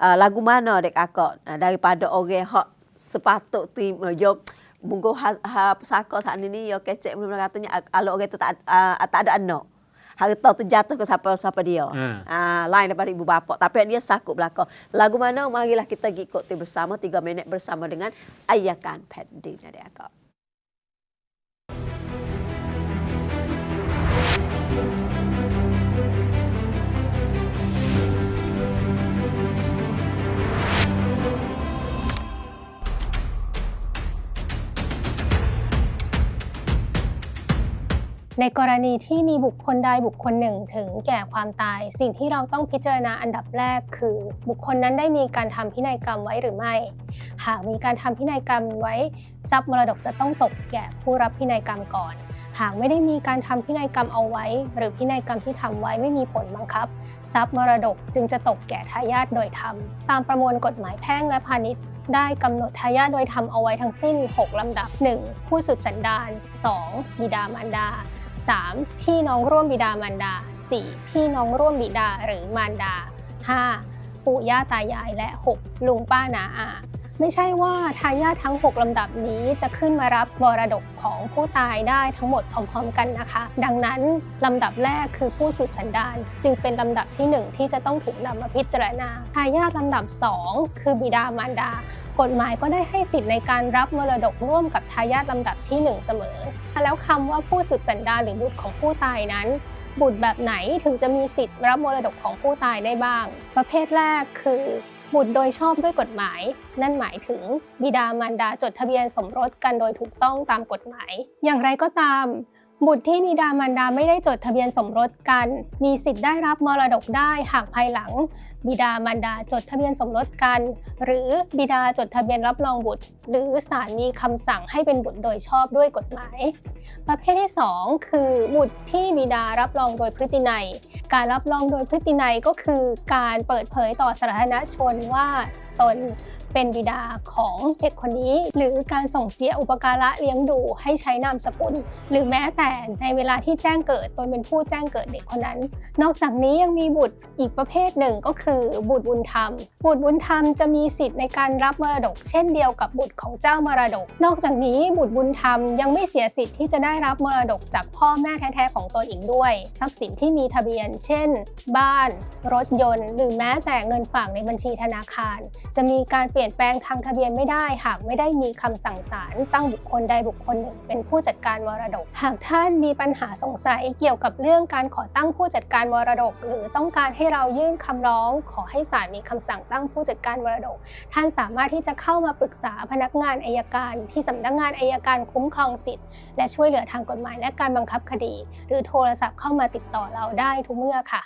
uh, lagu mana dek akak uh, daripada orang hak sepatut tim uh, yo munggo ha, ha pesaka saat ini yo kecek belum katanya ah, kalau orang tu tak uh, tak ada anak harta tu jatuh ke siapa siapa dia. Ha. Ah, lain daripada ibu bapa. Tapi dia sakut belakang. Lagu mana? Marilah kita ikuti bersama 3 minit bersama dengan Ayakan Paddy adik akak. ในกรณีที่มีบุคคลใดบุคคลหนึ่งถึงแก่ความตาย สิ่งที่เราต้องพิจารณาอันดับแรกคือ บุคคลนั้นได้มีการทำพินัยกรรมไว้หรือไม่ หากมีการทำพินัยกรรมไว้ ทรัพย์มรดกจะต้องตกแก่ผู้รับพินัยกรรมก่อน หากไม่ได้มีการทำพินัยกรรมเอาไว้ หรือพินัยกรรมที่ทำไว้ไม่มีผลบังคับ ทรัพย์มรดกจึงจะตกแก่ทายาทโดยธรรมตามประมวลกฎหมายแพ่งและพาณิชย์ได้กำหนดทายาทโดยธรรมเอาไว้ทั้งสิ้น 6 ลำดับ 1. ผู้สืบสันดาน 2. บิดามารดา 3. พี่น้องร่วมบิดามารดา 4. พี่น้องร่วมบิดาหรือมารดา 5. ปู่ย่าตายายและ 6. ลุงป้านาอา ไม่ใช่ว่าทายาททั้ง 6 ลำดับนี้จะขึ้นมารับมรดกของผู้ตายได้ทั้งหมดพร้อมๆกันนะคะ ดังนั้น ลำดับแรกคือผู้สืบสันดาน จึงเป็นลำดับที่ 1 ที่จะต้องถูกนำมาพิจารณาทายาทลำดับ 2 คือบิดามารดา กฎหมายก็ได้ให้สิทธิ์ในการรับมรดกร่วมกับทายาทลำดับที่ 1 เสมอ แล้วคำว่าผู้สืบสันดานหรือบุตรของผู้ตายนั้น บุตรแบบไหนถึงจะมีสิทธิ์รับมรดกของผู้ตายได้บ้าง ประเภทแรกคือ บุตรโดยชอบด้วยกฎหมาย นั่นหมายถึงบิดามารดาจดทะเบียนสมรสกันโดยถูกต้องตามกฎหมาย อย่างไรก็ตาม บุตรที่บิดามารดาไม่ได้จดทะเบียนสมรสกัน มีสิทธิ์ได้รับมรดกได้หากภายหลัง บิดามารดาจดทะเบียนสมรสกัน หรือบิดาจดทะเบียนรับรองบุตร หรือศาลมีคำสั่งให้เป็นบุตรโดยชอบด้วยกฎหมาย ประเภทที่ 2 คือ บุตรที่บิดารับรองโดยพฤตินัย การรับรองโดยพฤตินัยก็คือ การเปิดเผยต่อสาธารณชนว่าตน เป็นบิดาของเด็กคนนี้ หรือการส่งเสียอุปการะเลี้ยงดูให้ใช้นามสกุล หรือแม้แต่ในเวลาที่แจ้งเกิดตนเป็นผู้แจ้งเกิดเด็กคนนั้น นอกจากนี้ยังมีบุตรอีกประเภทหนึ่งก็คือบุตรบุญธรรม บุตรบุญธรรมจะมีสิทธิ์ในการรับมรดก เช่นเดียวกับบุตรของเจ้ามรดก นอกจากนี้บุตรบุญธรรมยังไม่เสียสิทธิ์ที่จะได้รับมรดกจากพ่อแม่แท้ๆของตนอีกด้วย ทรัพย์สินที่มีทะเบียน เช่น บ้าน รถยนต์ หรือแม้แต่เงินฝากในบัญชีธนาคาร จะมีการปลี่ยนแปลงทางทะเบียนไม่ได้ หากไม่ได้มีคำสั่งศาลตั้งบุคคลใดบุคคลหนึ่งเป็นผู้จัดการมรดก หากท่านมีปัญหาสงสัยเกี่ยวกับเรื่องการขอตั้งผู้จัดการมรดก หรือต้องการให้เรายื่นคำร้อง ขอให้ศาลมีคำสั่งตั้งผู้จัดการมรดก ท่านสามารถที่จะเข้ามาปรึกษาพนักงานอายการ ที่สำนักงานอายการคุ้มครองสิทธิ์ และช่วยเหลือทางกฎหมายและการบังคับคดี หรือโทรศัพท์เข้ามาติดต่อเราได้ทุกเมื่อค่ะ